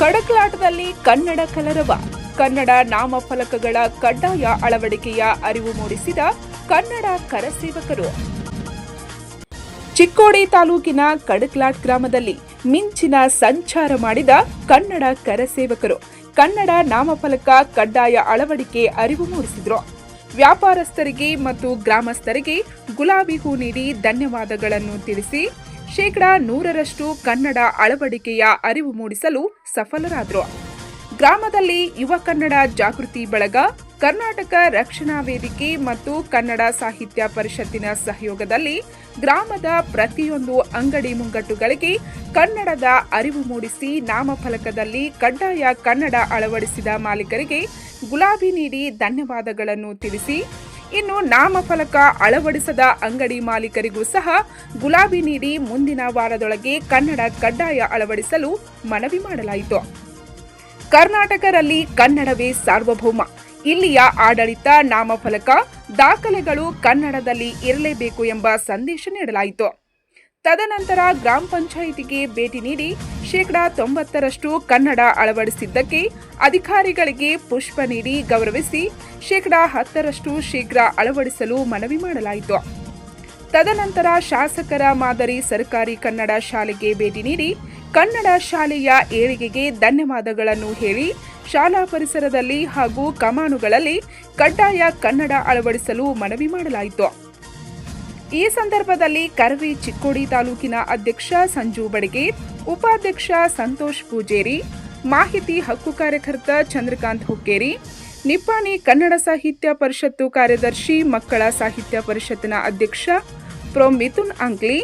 ಕಡಕಲಾಟದಲ್ಲಿ ಕನ್ನಡ ಕಲರವ. ಕನ್ನಡ ನಾಮಫಲಕಗಳ ಕಡ್ಡಾಯ ಅಳವಡಿಕೆಯ ಅರಿವು ಮೂಡಿಸಿದ ಕನ್ನಡ ಕರಸೇವಕರು. ಚಿಕ್ಕೋಡಿ ತಾಲೂಕಿನ ಕಡಕ್ಲಾಟ್ ಗ್ರಾಮದಲ್ಲಿ ಮಿಂಚಿನ ಸಂಚಾರ ಮಾಡಿದ ಕನ್ನಡ ಕರಸೇವಕರು. ಕನ್ನಡ ನಾಮಫಲಕ ಕಡ್ಡಾಯ ಅಳವಡಿಕೆ ಅರಿವು ಮೂಡಿಸಿದರು. ವ್ಯಾಪಾರಸ್ಥರಿಗೆ ಮತ್ತು ಗ್ರಾಮಸ್ಥರಿಗೆ ಗುಲಾಬಿ ಹೂ ನೀಡಿ ಧನ್ಯವಾದಗಳನ್ನು ತಿಳಿಸಿ ಶೇಕಡಾ ನೂರರಷ್ಟು ಕನ್ನಡ ಅಳವಡಿಕೆಯ ಅರಿವು ಮೂಡಿಸಲು ಸಫಲರಾದರು. ಗ್ರಾಮದಲ್ಲಿ ಯುವ ಕನ್ನಡ ಜಾಗೃತಿ ಬಳಗ, ಕರ್ನಾಟಕ ರಕ್ಷಣಾ ವೇದಿಕೆ ಮತ್ತು ಕನ್ನಡ ಸಾಹಿತ್ಯ ಪರಿಷತ್ತಿನ ಸಹಯೋಗದಲ್ಲಿ ಗ್ರಾಮದ ಪ್ರತಿಯೊಂದು ಅಂಗಡಿ ಮುಂಗಟ್ಟುಗಳಿಗೆ ಕನ್ನಡದ ಅರಿವು ಮೂಡಿಸಿ ನಾಮಫಲಕದಲ್ಲಿ ಕಡ್ಡಾಯ ಕನ್ನಡ ಅಳವಡಿಸಿದ ಮಾಲೀಕರಿಗೆ ಗುಲಾಬಿ ನೀಡಿ ಧನ್ಯವಾದಗಳನ್ನು ತಿಳಿಸಿ ಇನ್ನು ನಾಮಫಲಕ ಅಳವಡಿಸದ ಅಂಗಡಿ ಮಾಲೀಕರಿಗೂ ಸಹ ಗುಲಾಬಿ ನೀಡಿ ಮುಂದಿನ ವಾರದೊಳಗೆ ಕನ್ನಡ ಕಡ್ಡಾಯ ಅಳವಡಿಸಲು ಮನವಿ ಮಾಡಲಾಯಿತು. ಕರ್ನಾಟಕರಲ್ಲಿ ಕನ್ನಡವೇ ಸಾರ್ವಭೌಮ. ಇಲ್ಲಿಯ ಆಡಳಿತ ನಾಮಫಲಕ ದಾಖಲೆಗಳು ಕನ್ನಡದಲ್ಲಿ ಇರಲೇಬೇಕು ಎಂಬ ಸಂದೇಶ ನೀಡಲಾಯಿತು. ತದನಂತರ ಗ್ರಾಮ ಪಂಚಾಯಿತಿಗೆ ಭೇಟಿ ನೀಡಿ ಶೇಕಡಾ ತೊಂಬತ್ತರಷ್ಟು ಕನ್ನಡ ಅಳವಡಿಸಿದ್ದಕ್ಕೆ ಅಧಿಕಾರಿಗಳಿಗೆ ಪುಷ್ಪ ನೀಡಿ ಗೌರವಿಸಿ ಶೇಕಡಾ ಹತ್ತರಷ್ಟು ಶೀಘ್ರ ಅಳವಡಿಸಲು ಮನವಿ ಮಾಡಲಾಯಿತು. ತದನಂತರ ಶಾಸಕರ ಮಾದರಿ ಸರ್ಕಾರಿ ಕನ್ನಡ ಶಾಲೆಗೆ ಭೇಟಿ ನೀಡಿ ಕನ್ನಡ ಶಾಲೆಯ ಏಳಿಗೆಗೆ ಧನ್ಯವಾದಗಳನ್ನು ಹೇಳಿ ಶಾಲಾ ಪರಿಸರದಲ್ಲಿ ಹಾಗೂ ಕಮಾನುಗಳಲ್ಲಿ ಕಡ್ಡಾಯ ಕನ್ನಡ ಅಳವಡಿಸಲು ಮನವಿ ಮಾಡಲಾಯಿತು. ಈ ಸಂದರ್ಭದಲ್ಲಿ ಕರವಿ ಚಿಕ್ಕೋಡಿ ತಾಲೂಕಿನ ಅಧ್ಯಕ್ಷ ಸಂಜು ಬಡಗೆ, ಉಪಾಧ್ಯಕ್ಷ ಸಂತೋಷ್ ಪೂಜೇರಿ, ಮಾಹಿತಿ ಹಕ್ಕು ಕಾರ್ಯಕರ್ತ ಚಂದ್ರಕಾಂತ್ ಹುಕ್ಕೇರಿ, ನಿಪ್ಪಾಣಿ ಕನ್ನಡ ಸಾಹಿತ್ಯ ಪರಿಷತ್ತು ಕಾರ್ಯದರ್ಶಿ ಮಕ್ಕಳ ಸಾಹಿತ್ಯ ಪರಿಷತ್ತಿನ ಅಧ್ಯಕ್ಷ ಪ್ರೊ ಮಿಥುನ್ ಅಂಕ್ಲಿ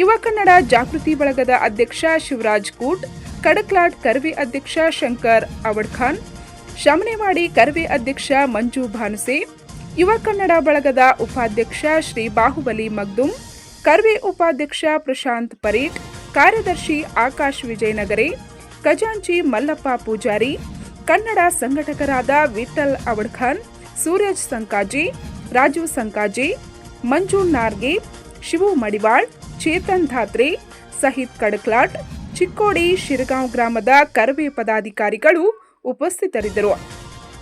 ಯುವ ಕನ್ನಡ ಜಾಗೃತಿ ಬಳಗದ ಅಧ್ಯಕ್ಷ ಶಿವರಾಜ್ ಕೂಟ್, ಕಡಕ್ಲಾಟ್ ಕರ್ವೆ ಅಧ್ಯಕ್ಷ ಶಂಕರ್ ಅವಡ್ಖಾನ್, ಶಮನೆವಾಡಿ ಕರ್ವೆ ಅಧ್ಯಕ್ಷ ಮಂಜು ಭಾನುಸೆ ಯುವ ಕನ್ನಡ ಬಳಗದ ಉಪಾಧ್ಯಕ್ಷ ಶ್ರೀ ಬಾಹುಬಲಿ ಮಗ್ದುಂ, ಕರ್ವೆ ಉಪಾಧ್ಯಕ್ಷ ಪ್ರಶಾಂತ್ ಪರೀಟ್, ಕಾರ್ಯದರ್ಶಿ ಆಕಾಶ್ ವಿಜಯನಗರೆ, ಖಜಾಂಚಿ ಮಲ್ಲಪ್ಪ ಪೂಜಾರಿ, ಕನ್ನಡ ಸಂಘಟಕರಾದ ವಿಠಲ್ ಅವಡ್ಖಾನ್, ಸೂರಜ್ ಸಂಕಾಜಿ ರಾಜೀವ್ ಸಂಕಾಜಿ, ಮಂಜು ನಾರ್ಗಿ, ಶಿವು ಮಡಿವಾಳ್, ಚೇತನ್ ಧಾತ್ರೆ, ಸಹಿತ್ ಕಡಕ್ಲಾಟ್, ಚಿಕ್ಕೋಡಿ ಶಿರಗಾಂವ್ ಗ್ರಾಮದ ಕರ್ವೆ ಪದಾಧಿಕಾರಿಗಳು ಉಪಸ್ಥಿತರಿದ್ದರು.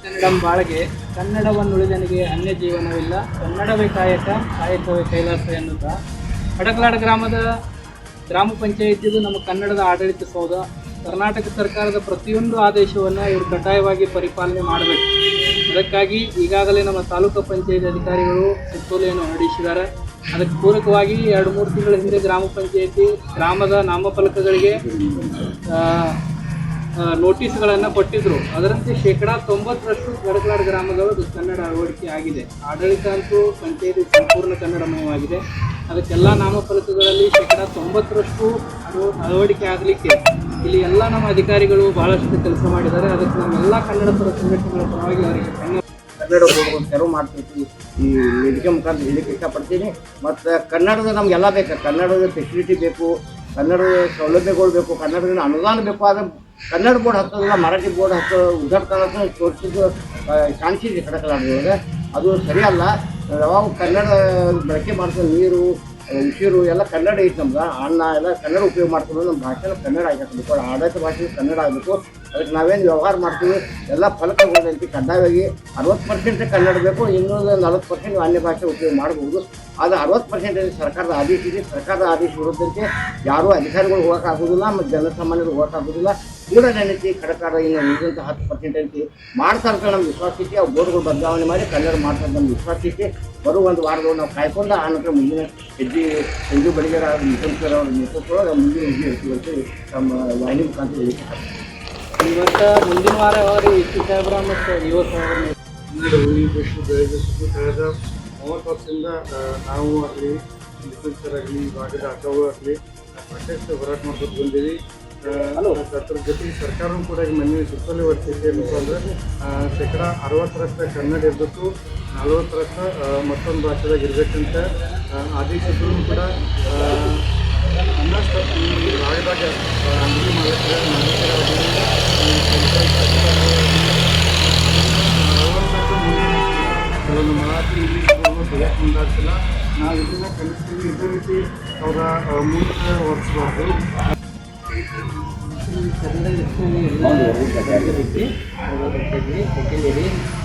ಕನ್ನಡಂ ಬಾಳಗೆ ಕನ್ನಡವನ್ನುಳಿದನಿಗೆ ಅನ್ಯ ಜೀವನವಿಲ್ಲ ಕನ್ನಡವೇ ಕಾಯಕ, ಕಾಯಕವೇ ಕೈಲಾಸ ಎನ್ನುತ್ತಾ. ಅಡಕಲಾಡ ಗ್ರಾಮದ ಗ್ರಾಮ ಪಂಚಾಯಿತಿದು ನಮ್ಮ ಕನ್ನಡದ ಆಡಳಿತ ಸೌಧ. ಕರ್ನಾಟಕ ಸರ್ಕಾರದ ಪ್ರತಿಯೊಂದು ಆದೇಶವನ್ನು ಇವರು ಕಡ್ಡಾಯವಾಗಿ ಪರಿಪಾಲನೆ ಮಾಡಬೇಕು. ಅದಕ್ಕಾಗಿ ಈಗಾಗಲೇ ನಮ್ಮ ತಾಲೂಕು ಪಂಚಾಯತ್ ಅಧಿಕಾರಿಗಳು ಸುತ್ತೋಲೆಯನ್ನು ಹೊರಡಿಸಿದ್ದಾರೆ. ಅದಕ್ಕೆ ಪೂರಕವಾಗಿ ಎರಡು ಮೂರು ತಿಂಗಳ ಹಿಂದೆ ಗ್ರಾಮ ಪಂಚಾಯಿತಿ ಗ್ರಾಮದ ನಾಮಫಲಕಗಳಿಗೆ ನೋಟಿಸ್ಗಳನ್ನು ಕೊಟ್ಟಿದ್ರು. ಅದರಂತೆ ಶೇಕಡಾ ತೊಂಬತ್ತರಷ್ಟು ಗಡಕಲಾಡ್ ಗ್ರಾಮಗಳು ಕನ್ನಡ ಅಳವಡಿಕೆ ಆಗಿದೆ. ಆಡಳಿತ ಅಂತೂ ಪಂಚಾಯತಿ ಸಂಪೂರ್ಣ ಕನ್ನಡಮಯವಾಗಿದೆ ಅದಕ್ಕೆಲ್ಲ ನಾಮಫಲಕಗಳಲ್ಲಿ ಶೇಕಡ ತೊಂಬತ್ತರಷ್ಟು ಅದು ಅಳವಡಿಕೆ ಆಗಲಿಕ್ಕೆ ಇಲ್ಲಿ ಎಲ್ಲ ನಮ್ಮ ಅಧಿಕಾರಿಗಳು ಬಹಳಷ್ಟು ಕೆಲಸ ಮಾಡಿದ್ದಾರೆ. ಅದಕ್ಕೆ ನಮ್ಮೆಲ್ಲ ಕನ್ನಡ ಪರ ಸಂಘಟನೆಗಳ ಪರವಾಗಿ ಅವರಿಗೆ ಕನ್ನಡ ಕನ್ನಡ ತೆರವು ಈ ವೇದಿಕೆ ಮುಖಾಂತರ ಹೇಳಲಿಕ್ಕೆ ಇಷ್ಟಪಡ್ತೀನಿ. ಮತ್ತು ಕನ್ನಡದ ನಮಗೆಲ್ಲ ಬೇಕು. ಕನ್ನಡದ ಫೆಸಿಲಿಟಿ ಬೇಕು, ಕನ್ನಡದ ಸೌಲಭ್ಯಗಳು ಬೇಕು, ಕನ್ನಡದ ಅನುದಾನ ಬೇಕು ಆದರೆ ಕನ್ನಡ ಬೋರ್ಡ್ ಹತ್ತೋದಿಲ್ಲ ಮರಾಠಿ ಬೋರ್ಡ್ ಹತ್ತೋ ಉದ್ದಾಡ್ತಾನ ತೋರಿಸಿದ್ದು ಕಾಣಿಸಿದೆ ಕಡಕಲಾಡದೊಳಗೆ ಅದು ಸರಿಯಲ್ಲ. ಯಾವಾಗ ಕನ್ನಡ ಬಳಕೆ ಮಾಡ್ತಾರೆ ನೀರು ಉಸಿರು, ಎಲ್ಲ ಕನ್ನಡ ಐತೆ ನಮ್ಗೆ ಅನ್ನ ಎಲ್ಲ ಕನ್ನಡ ಉಪಯೋಗ ಮಾಡ್ಕೊಂಡು ನಮ್ಮ ಭಾಷೆನ ಕನ್ನಡ ಆಗಬೇಕು ಆಡಳಿತ ಭಾಷೆ ಕನ್ನಡ ಆಗಬೇಕು. ಅದಕ್ಕೆ ನಾವೇನು ವ್ಯವಹಾರ ಮಾಡ್ತೀವಿ, ಎಲ್ಲ ಫಲಕಗಳೈತಿ ಕಡ್ಡಾಯವಾಗಿ ಅರವತ್ತು ಪರ್ಸೆಂಟ್ ಕನ್ನಡ ಬೇಕು ಇನ್ನೊಂದು ನಲವತ್ತು ಪರ್ಸೆಂಟ್ ಅನ್ಯ ಭಾಷೆ ಉಪಯೋಗ ಮಾಡಬಹುದು ಆದರೆ ಅರವತ್ತು ಪರ್ಸೆಂಟ್ ಸರ್ಕಾರದ ಆದೇಶ ಇದೆ, ಸರ್ಕಾರದ ಆದೇಶ ಇರೋದಂತೆ ಯಾರೂ ಅಧಿಕಾರಿಗಳು ಹೋಗೋಕ್ಕಾಗೋದಿಲ್ಲ ಮತ್ತು ಜನಸಾಮಾನ್ಯರು ಹೋಗೋಕ್ಕಾಗೋದಿಲ್ಲ ಕೂಡ ನೆನಪಿ ಕಡಕಾರ ಇನ್ನು ಉಳಿದಂಥ ಹತ್ತು ಪರ್ಸೆಂಟ್ ಐತಿ ಮಾಡ್ತಾರಂತ ನಮ್ಗೆ ವಿಶ್ವಾಸ ಐತಿ ಆ ಬೋರ್ಡ್ಗಳು ಬದಲಾವಣೆ ಮಾಡಿ ಕನ್ನಡ ಮಾಡ್ತಾರೆ ನಮ್ಮ ವಿಶ್ವಾಸ ಐತಿ ಬರುವ ಒಂದು ವಾರದೊಳಗೆ ನಾವು ಕಾಯ್ಕೊಂಡು, ಆ ನಂತರ ಮುಂದಿನ ಹೆಜ್ಜೆ ಸಂಜು ಬಡಿಗೆರ ಮುಖ್ಯಮಂತ್ರಿ ಅವರ ನೇತೃತ್ವದೊಳಗೆ ಮುಂದಿನ ಹೆಜ್ಜೆ ಇರ್ತೀವಿ ಅಂತ ನಮ್ಮ ವಾಹಿನಿ ಮುಖಾಂತರ ಹೇಳಿಕೆ ಇವತ್ತು ಮುಂದಿನ ವಾರ ಯಾವಾಗ ಇಷ್ಟು ಸಾಹೇಬ್ರ ಮತ್ತು ಯುವ ಸಾಹೇಬ್ರ ಕನ್ನಡ ಉಳಿಬೇಕು ಬೆಳೆಬೇಕು ಕಳೆದ ಮೂವತ್ತು ವರ್ಷದಿಂದ ನಾವು ಆಗಲಿ ಆಗಲಿ ಈ ಭಾಗದ ಅಕ್ಕಗಳು ಆಗಲಿ ಸಾಕಷ್ಟು ಹೋರಾಟ ಮಾಡ್ಕೊಂಡು ಬಂದೀವಿ. ಅದ್ರ ಜೊತೆಗೆ ಸರ್ಕಾರವೂ ಕೂಡ ಈಗ ಮೊನ್ನೆ ಸುತ್ತೋಲೆ ಹೊರಡಿಸಿದೆ ಏನಪ್ಪ ಅಂದರೆ ಶೇಕಡ ಅರವತ್ತರಷ್ಟು ಕನ್ನಡ ಇರಬೇಕು ನಲವತ್ತರಷ್ಟು ಮತ್ತೊಂದು ಭಾಷೆದಾಗ ಇರಬೇಕಂತ ಆದೇಶಿದ್ರು ಕೂಡ ಅನ್ನಷ್ಟು ಈ ಭಾಗದಾಗ ಅಂಗಡಿ ಮಾಲೀಕರ ಕೆಲವೊಂದು ಮರಾಠಿ ಇಂಗ್ಲೀಷ್ ತೆಗೆಯಕ್ಕೆ ಮುಂದಾಗ್ತಿಲ್ಲ. ನಾವು ಇದನ್ನ ಕಲಿಸ್ತೀವಿ. ಇದೇ ರೀತಿ ಅವರ ಮುಂದೆ ಹೊರಿಸ್ಬಾರ್ದು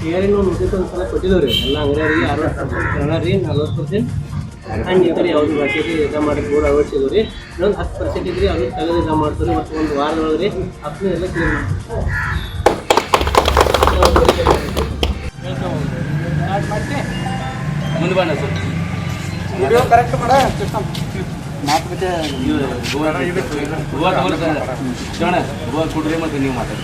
ಏನೇನು ನೋಟಿಸ್ ಒಂದು ಸಲ ಕೊಟ್ಟಿದ್ದೇವೆ ರೀ ಎಲ್ಲ ಅಂಗಡಿಯವ್ರಿಗೆ ಅರವತ್ತು ಪರ್ಸೆಂಟ್ ಕನ್ನಡ ರೀ ನಲ್ವತ್ತು ಪರ್ಸೆಂಟ್ ಹಂಗೆ ಥರ ಯಾವುದು ಭಾಷೆಗೆ ಇದು ಮಾಡಿ ಬೋರ್ಡ್ ಅಳವಡಿಸಿದ್ವಿ ರೀ ಇನ್ನೊಂದು ಹತ್ತು ಪರ್ಸೆಂಟ್ ಇದ್ರಿ ಅವ್ರಿಗೆ ತೆಗೆದು ಇದು ಮಾಡ್ತಾರೆ ಮತ್ತು ಒಂದು ವಾರದೊಳಗೆ ರೀ ಹತ್ತು ಎಲ್ಲ ಕ್ಲೀನ್ ಮಾಡ್ತೀವಿ ಮುಂದೆ ಬಣ್ಣ ಸರ್ ವಿಡಿಯೋ ಕರೆಕ್ಟ್ ಮಾಡ ನೀವು ಗೋವಾ ಜೋಣ ಗೋವಾ ಕೊಡ್ರಿ ಮತ್ತು ನೀವು ಮಾತಾಡಿ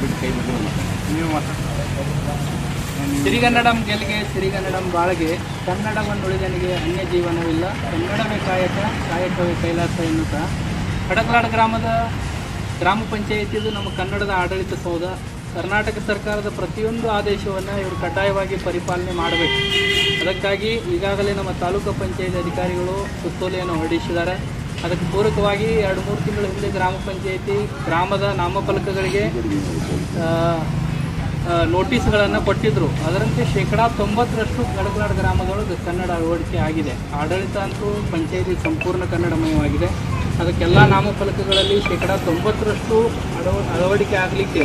ಬಿಟ್ಟು ಕೈ ಬಿಟ್ಟು ಮಾತಾಡಿ ಸಿರಿಗನ್ನಡಂ ಗೆಲ್ಗೆ ಸಿರಿಗನ್ನಡಂ ಬಾಳ್ಗೆ, ಕನ್ನಡವನ್ನು ಉಳಿದನಿಗೆ ಅನ್ಯ ಜೀವನವಿಲ್ಲ ಕನ್ನಡವೇ ಕಾಯಕ, ಕಾಯಕವೇ ಕೈಲಾಸ ಎನ್ನುತ್ತಾ. ಕಡಕಲಾಡ ಗ್ರಾಮದ ಗ್ರಾಮ ಪಂಚಾಯಿತಿದು ನಮ್ಮ ಕನ್ನಡದ ಆಡಳಿತ ಸೌಧ. ಕರ್ನಾಟಕ ಸರ್ಕಾರದ ಪ್ರತಿಯೊಂದು ಆದೇಶವನ್ನು ಇವರು ಕಡ್ಡಾಯವಾಗಿ ಪರಿಪಾಲನೆ ಮಾಡಬೇಕು. ಅದಕ್ಕಾಗಿ ಈಗಾಗಲೇ ನಮ್ಮ ತಾಲೂಕು ಪಂಚಾಯಿತಿ ಅಧಿಕಾರಿಗಳು ಸುತ್ತೋಲೆಯನ್ನು ಹೊರಡಿಸಿದ್ದಾರೆ. ಅದಕ್ಕೆ ಪೂರಕವಾಗಿ ಎರಡು ಮೂರು ತಿಂಗಳ ಹಿಂದೆ ಗ್ರಾಮ ಪಂಚಾಯಿತಿ ಗ್ರಾಮದ ನಾಮಫಲಕಗಳಿಗೆ ನೋಟಿಸ್ಗಳನ್ನು ಕೊಟ್ಟಿದ್ದರು ಅದರಂತೆ ಶೇಕಡಾ ತೊಂಬತ್ತರಷ್ಟು ಗಡಗಲಾಡ ಗ್ರಾಮದೊಳಗೆ ಕನ್ನಡ ಅಳವಡಿಕೆ ಆಗಿದೆ. ಆಡಳಿತ ಅಂತೂ ಪಂಚಾಯತಿ ಸಂಪೂರ್ಣ ಕನ್ನಡಮಯವಾಗಿದೆ. ಅದಕ್ಕೆಲ್ಲ ನಾಮಫಲಕಗಳಲ್ಲಿ ಶೇಕಡಾ ತೊಂಬತ್ತರಷ್ಟು ಅಳವ, ಅಳವಡಿಕೆ ಆಗಲಿಕ್ಕೆ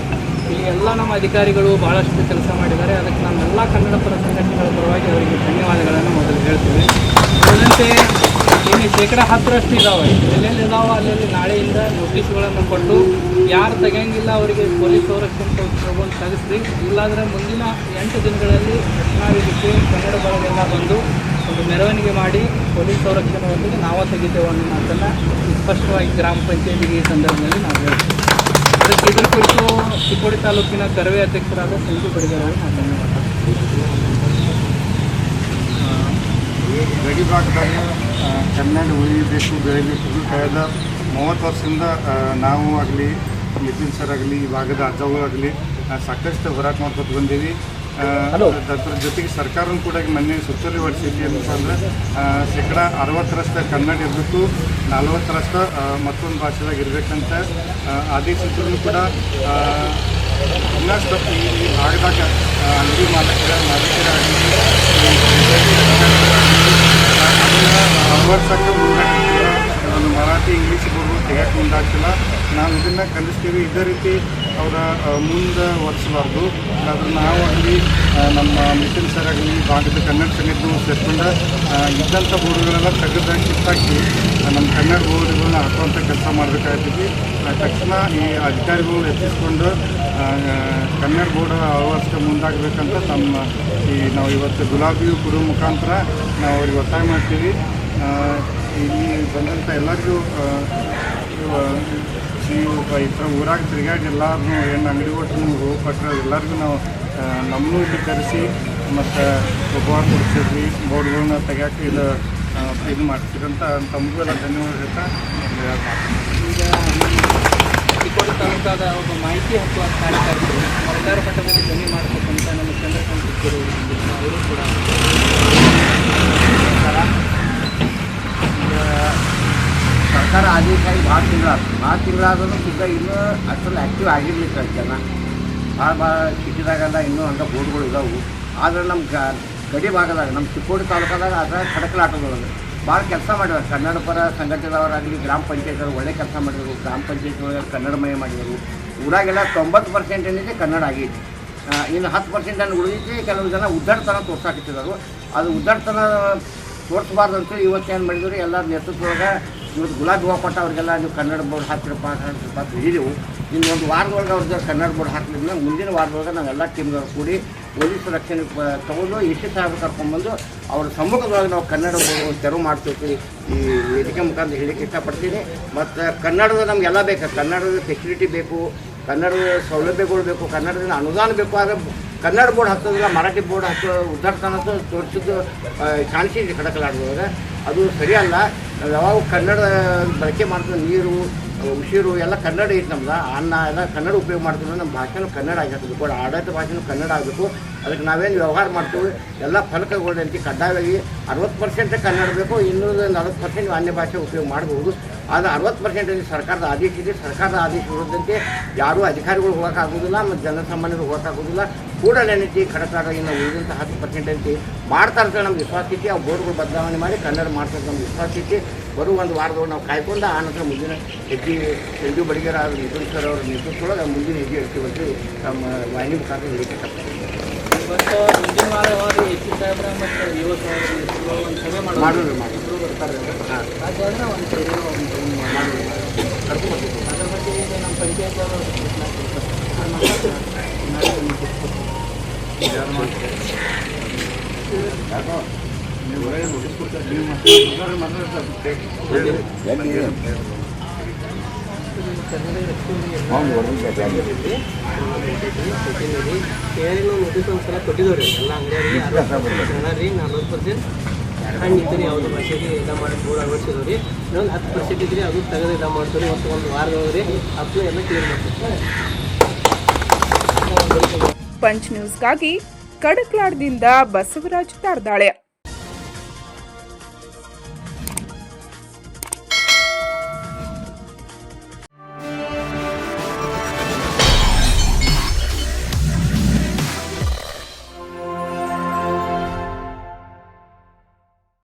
ಇಲ್ಲಿ ಎಲ್ಲ ನಮ್ಮ ಅಧಿಕಾರಿಗಳು ಭಾಳಷ್ಟು ಕೆಲಸ ಮಾಡಿದ್ದಾರೆ. ಅದಕ್ಕೆ ನಮ್ಮೆಲ್ಲ ಕನ್ನಡ ಪರ ಸಂಘಟನೆಗಳ ಪರವಾಗಿ ಅವರಿಗೆ ಧನ್ಯವಾದಗಳನ್ನು ಮೊದಲು ಹೇಳ್ತೇವೆ ಅದರಂತೆ ಇನ್ನು ಶೇಕಡ ಹತ್ತರಷ್ಟು ಇದಾವೆ. ಎಲ್ಲೆಲ್ಲಿ ಇದಾವೆ ಅಲ್ಲೆಲ್ಲಿ ನಾಳೆಯಿಂದ ನೋಟಿಸ್ಗಳನ್ನು ಕೊಟ್ಟು ಯಾರು ತೆಗೆಯಂಗಿಲ್ಲ ಅವರಿಗೆ ಪೊಲೀಸ್ ಸಂರಕ್ಷಣೆ ತಗೊಂಡು ತೆಗೆಸ್ರಿ ಇಲ್ಲಾಂದರೆ ಮುಂದಿನ ಎಂಟು ದಿನಗಳಲ್ಲಿ ವೇದಿಕೆ ಕನ್ನಡ ಬಳಗೆಲ್ಲ ಬಂದು ಒಂದು ಮೆರವಣಿಗೆ ಮಾಡಿ ಪೊಲೀಸ್ ಸಂರಕ್ಷಣೆ ಒಂದಿಗೆ ನಾವು ತೆಗಿತೇವೆ ಅನ್ನೋ ಮಾತನ್ನು ಸ್ಪಷ್ಟವಾಗಿ ಗ್ರಾಮ ಪಂಚಾಯತಿಗೆ ಈ ಸಂದರ್ಭದಲ್ಲಿ ನಾವು ಹೇಳ್ತೀವಿ. ಅದಕ್ಕೆ ಇದ್ರ ಕುರಿತು ಚಿಕ್ಕೋಡಿ ತಾಲೂಕಿನ ಕರವೇ ಅಧ್ಯಕ್ಷರಾದ ಸಂಜು ಬಡಿಗರ್ ಅವರು ನಾನು ಕನ್ನಡ ಉಳಿಬೇಕು ಬೆಳಿಬೇಕು ಕಳೆದ ಮೂವತ್ತು ವರ್ಷದಿಂದ ನಾವು ಆಗಲಿ ನಿತಿನ್ ಸರ್ ಆಗಲಿ ಈ ಭಾಗದ ಅಜ್ಜಗಳಾಗಲಿ ಸಾಕಷ್ಟು ಹೋರಾಟ ಮಾಡ್ಕೊತ ಬಂದೀವಿ ಅದರ ಜೊತೆಗೆ ಸರ್ಕಾರ ಕೂಡ ಮೊನ್ನೆ ಸುತ್ತೋಲೆ ಹೊರಡಿಸಿದ್ವಿ ಅಂತಂದ್ರೆ ಶೇಕಡ ಅರವತ್ತರಷ್ಟು ಕನ್ನಡ ಇರಬೇಕು ನಲ್ವತ್ತರಷ್ಟು ಮತ್ತೊಂದು ಭಾಷೆದಾಗ ಇರಬೇಕಂತ ಆದೇಶಿಸಿದ್ರು ಕೂಡ ಇನ್ನಷ್ಟು ಈ ಭಾಗದಾಗ ಅಂಗಡಿ ಮಾಲೀಕರ ಮಾಲೀಕರಾಗಲಿ ಅಳವಡ್ಸಕ್ಕೆ ಮುಂದಾಗ್ತಿಲ್ಲ ನಾನು ಮರಾಠಿ ಇಂಗ್ಲೀಷ್ ಬರ್ಬೋದು ತೆಗಿಯಕ್ಕೆ ಮುಂದಾಗ್ತಿಲ್ಲ. ನಾವು ಇದನ್ನು ಕಲಿಸ್ತೀವಿ ಇದೇ ರೀತಿ ಅವರ ಮುಂದೆ ಒರೆಸಬಾರ್ದು ಆದರೆ ನಾವು ಅಲ್ಲಿ ನಮ್ಮ ಮಿಷನ್ ಸರ್ ಆಗಲಿ ಭಾಗದ ಕನ್ನಡ ಸಂಗೀತವನ್ನು ಸೇರ್ಕೊಂಡು ಇದ್ದಂಥ ಬೋರ್ಡ್ಗಳೆಲ್ಲ ತೆಗೆದ ಕಿತ್ತಾಕಿ ನಮ್ಮ ಕನ್ನಡ ಬೋರ್ಡ್ಗಳನ್ನ ಹಾಕುವಂಥ ಕೆಲಸ ಮಾಡಬೇಕಾಗ್ತೈತಿ. ತಕ್ಷಣ ಈ ಅಧಿಕಾರಿಗಳು ಹೆಚ್ಚಿಸ್ಕೊಂಡು ಕನ್ನಡ ಬೋರ್ಡ್ ಅಳವಡಿಸ್ಕೊಂಡು ಮುಂದಾಗಬೇಕಂತ ನಮ್ಮ ಈ, ನಾವು ಇವತ್ತು ಗುಲಾಬಿ ಗುರು ಮುಖಾಂತರ ನಾವು ಅವ್ರಿಗೆ ಒತ್ತಾಯ ಮಾಡ್ತೀವಿ. ಇಲ್ಲಿ ಬಂದಂಥ ಎಲ್ಲರಿಗೂ ಆ, ಇತರ ಊರಾಗ ತಿರುಗಾಡಿ ಎಲ್ಲರೂ ಏನು ಅಂಗಡಿ ಒಟ್ಟು ಹೋಗಿ ಕೊಟ್ಟರೆ ಎಲ್ಲರಿಗೂ ನಾವು ನಮ್ಮನ್ನು ಇಲ್ಲಿ ಕರೆಸಿ ಮತ್ತು ಉಪಹಾರ ಕೊಡ್ಸಿದ್ವಿ ಬೋರ್ಡ್ಗಳನ್ನ ತೆಗಿಯೋಕೆ ಇದು ಇದು ಮಾಡ್ತೀರಂತ ತಮಗೂ ಎಲ್ಲ ಧನ್ಯವಾದ ಈಗ ಚಿಕ್ಕೋಡಿ ತಾಲೂಕಾದ ಒಬ್ಬ ಮಾಹಿತಿ ಹಕ್ಕುವ ಕಾರ್ಯಕರ್ತರು ಸರ್ಕಾರ ಮಟ್ಟದಲ್ಲಿ ಧ್ವನಿ ಮಾಡಬೇಕಂತ ನಮ್ಮ ಚಂದ್ರಕಾಂತ್ ಅವರು ಕೂಡ ಸರ್ಕಾರ ಆದೇಶ ಭಾಳ ತಿಂಗಳಾದ ಭಾಳ ತಿಂಗಳಾದ್ರೂ ಸುದ್ದ ಇನ್ನೂ ಅಷ್ಟೊಂದು ಆ್ಯಕ್ಟಿವ್ ಆಗಿರ್ಲಿಕ್ಕೆ ಜನ. ಭಾಳ ಭಾಳ ಸಿಟಿದಾಗೆಲ್ಲ ಇನ್ನೂ ಹಂಗೆ ಬೋರ್ಡ್ಗಳು ಇದಾವೆ. ಆದರೆ ನಮ್ಮ ಗ, ಗಡಿ ಭಾಗದಾಗ ನಮ್ಮ ಚಿಕ್ಕೋಡಿ ತಾಲೂಕದಾಗ ಅದರ ಕಡಕಲಾಟದೊಳಗೆ ಭಾಳ ಕೆಲಸ ಮಾಡಿದ್ರು ಕನ್ನಡ ಪರ ಸಂಘಟನೆದವರಾಗಲಿ ಗ್ರಾಮ ಪಂಚಾಯತ್ ಒಳ್ಳೆ ಕೆಲಸ ಮಾಡಿದರು. ಗ್ರಾಮ ಪಂಚಾಯತ್ ಒಳಗೆ ಕನ್ನಡಮಯ ಮಾಡಿದರು. ಊರಾಗೆಲ್ಲ ತೊಂಬತ್ತು ಪರ್ಸೆಂಟ್ ಏನಿದೆ ಕನ್ನಡ ಆಗೈತಿ ಇನ್ನು ಹತ್ತು ಪರ್ಸೆಂಟ್ ಅನ್ನು ಉಳಿದೈತಿ ಕೆಲವು ಜನ ಉದ್ದಾಡ್ತನ ತೋರ್ಸಾಕತ್ತಿದ್ದಾರೆ ಅದು ಉದ್ದಾಡ್ತನ ತೋರಿಸ್ಬಾರ್ದು ಅಂತೇಳಿ ಏನು ಮಾಡಿದ್ರು ಎಲ್ಲ ನೇತೃತ್ವದೊಳಗೆ ಇವತ್ತು ಗುಲಾಬಿ ಹೂವು ಕೊಟ್ಟ ಅವ್ರಿಗೆಲ್ಲ ನೀವು ಕನ್ನಡ ಬೋರ್ಡ್ ಹಾಕಿರಪ್ಪ ಅಂತ ಹೇಳಿದೆವು ಇನ್ನು ಒಂದು ವಾರದೊಳಗೆ ಅವ್ರಿಗೆ ಕನ್ನಡ ಬೋರ್ಡ್ ಹಾಕಿದ್ಮೇಲೆ ಮುಂದಿನ ವಾರದೊಳಗೆ ನಾವೆಲ್ಲ ಟೀಮ್ದವ್ರು ಕೂಡಿ ಪೊಲೀಸ್ ರಕ್ಷಣೆ ತಗೊಂಡು ಇಷ್ಟು ಸಾಹೇಬ್ ಕರ್ಕೊಂಡ್ಬಂದು ಅವ್ರ ಸಮ್ಮುಖದೊಳಗೆ ನಾವು ಕನ್ನಡ ತೆರವು ಮಾಡ್ತೀವಿ. ಈ ವೇದಿಕೆ ಮುಖಾಂತರ ಹೇಳಿಕ್ಕೆ ಇಷ್ಟಪಡ್ತೀನಿ. ಮತ್ತು ಕನ್ನಡದ ನಮಗೆಲ್ಲ ಬೇಕು, ಕನ್ನಡದ ಫೆಸಿಲಿಟಿ ಬೇಕು. ಕನ್ನಡದ ಸೌಲಭ್ಯಗಳು ಬೇಕು, ಕನ್ನಡದಿಂದ ಅನುದಾನ ಬೇಕು, ಆದರೆ ಕನ್ನಡ ಬೋರ್ಡ್ ಹತ್ತೋದಿಲ್ಲ, ಮರಾಠಿ ಬೋರ್ಡ್ ಹತ್ತೋ ಉದ್ದಾಡ್ತಾನ ತೋರಿಸಿದ್ದು ಕಾಣಿಸಿದೆ ಕಡಕಲಾಡ್ದೊಳಗೆ ಅದು ಸರಿಯಲ್ಲ. ಯಾವಾಗ ಕನ್ನಡ ಬಳಕೆ ಮಾಡ್ತೀವಿ, ನೀರು ಉಸಿರು ಎಲ್ಲ ಕನ್ನಡ ಐತೆ ನಮ್ದು. ಅನ್ನ ಎಲ್ಲ ಕನ್ನಡ ಉಪಯೋಗ ಮಾಡ್ತೀವಿ ನಮ್ಮ ಭಾಷೆನೂ ಕನ್ನಡ ಆಗಿರ್ತದೆ ಕೂಡ ಆಡಳಿತ ಭಾಷೆನೂ ಕನ್ನಡ ಆಗಬೇಕು ಅದಕ್ಕೆ ನಾವೇನು ವ್ಯವಹಾರ ಮಾಡ್ತೀವಿ, ಎಲ್ಲ ಫಲಕಗಳಂತೆ ಕಡ್ಡಾಯವಾಗಿ ಅರವತ್ತು ಪರ್ಸೆಂಟ್ ಕನ್ನಡ ಬೇಕು ಇನ್ನೂರ ನಲವತ್ತು ಪರ್ಸೆಂಟ್ ಅನ್ಯ ಭಾಷೆ ಉಪಯೋಗ ಮಾಡ್ಬೋದು. ಆದರೆ ಅರವತ್ತು ಪರ್ಸೆಂಟಲ್ಲಿ ಸರ್ಕಾರದ ಆದೇಶ ಇದೆ. ಸರ್ಕಾರದ ಆದೇಶ ಇರೋದಂತೆ ಯಾರೂ ಅಧಿಕಾರಿಗಳು ಹೋಗೋಕ್ಕಾಗೋದಿಲ್ಲ ಮತ್ತು ಜನಸಾಮಾನ್ಯರು ಹೋಗೋಕ್ಕಾಗೋದಿಲ್ಲ ಕೂಡಲೇ ಏನೈತಿ ಖಡಕಾಡ ಇನ್ನು ಉಳಿದಂಥ ಹತ್ತು ಪರ್ಸೆಂಟ್ ಐತಿ ಮಾಡ್ತಾ ಇರ್ತಾರೆ ನಮ್ಗೆ ವಿಶ್ವಾಸ ಐತಿ. ಆ ಬೋರ್ಡ್ಗಳು ಬದಲಾವಣೆ ಮಾಡಿ ಕನ್ನಡ ಮಾಡ್ತಾರೆ ನಮ್ಮ ವಿಶ್ವಾಸ ಐತಿ. ಬರುವ ಒಂದು ವಾರದೊಳಗೆ ನಾವು ಕಾಯ್ಕೊಂಡು ಆ ನಂತರ ಮುಂದಿನ ಹೆಜ್ಜೆ L D Badigera Mithun sir ಅವರ ನೇತೃತ್ವದೊಳಗೆ ಮುಂದಿನ ಹೆಜ್ಜೆ ಹೆಚ್ಚು ಅಂತ ನಮ್ಮ ವಾಹಿನಿ ಮುಖಾಂತರ ಹೇಳಿಕೆ ಮಾಡೋದು ಬರ್ತಾರೆ ಹಾಂ ಹಾಗಾದ್ರೆ ಒಂದು ಸಭೆ ಒಂದು ಮಾಡೋದು ಕರ್ಕೊಂಡ್ಬರ್ತೀವಿ ಅದ್ರ ಬಗ್ಗೆ ಈಗ ನಮ್ಮ ಪಂಚಾಯತ್ ಅವರು ಕೇಳಿ ನೋಟಿಸ್ ರೀ ಎಲ್ಲ ಯಾವುದು ಮಾಡಿ ರೀ ಹತ್ತು ಪರ್ಸೆಂಟ್ ಅದು ಒಂದು ಕ್ಲಿಯರ್ ಮಾಡ್ತೀವಿ ಪಂಚ್ ನ್ಯೂಸ್ಗಾಗಿ ಕಡಕ್ಲಾಡ್ದಿಂದ ಬಸವರಾಜ್ ತಾರ್ದಾಳೆ